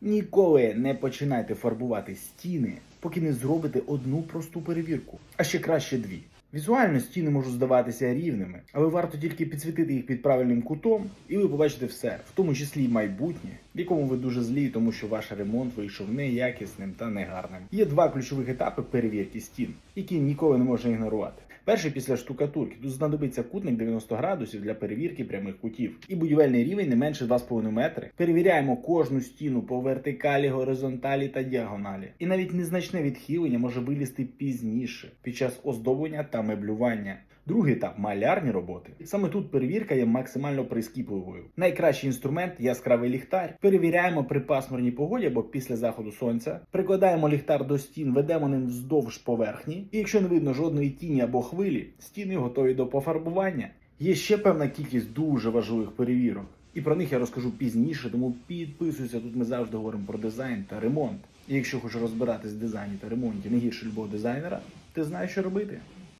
Ніколи не починайте фарбувати стіни, поки не зробите одну просту перевірку, а ще краще дві. Візуально стіни можуть здаватися рівними, але варто тільки підсвітити їх під правильним кутом, і ви побачите все, в тому числі й майбутнє, в якому ви дуже злі, тому що ваш ремонт вийшов неякісним та негарним. Є два ключових етапи перевірки стін, які ніколи не можна ігнорувати. Перший після штукатурки. Тут знадобиться кутник 90 градусів для перевірки прямих кутів. І будівельний рівень не менше 2,5 метри. Перевіряємо кожну стіну по вертикалі, горизонталі та діагоналі. І навіть незначне відхилення може вилізти пізніше під час оздоблення та меблювання. Другий етап малярні роботи. Саме тут перевірка є максимально прискіпливою. Найкращий інструмент яскравий ліхтар. Перевіряємо при пасмурній погоді або після заходу сонця. Прикладаємо ліхтар до стін, ведемо ним вздовж поверхні. І якщо не видно жодної тіні або хвилі, стіни готові до пофарбування. Є ще певна кількість дуже важливих перевірок. І про них я розкажу пізніше, тому підписуйся. Тут ми завжди говоримо про дизайн та ремонт. І якщо хочеш розбиратись в дизайні та ремонті не гірше любого дизайнера, ти знаєш, що робити.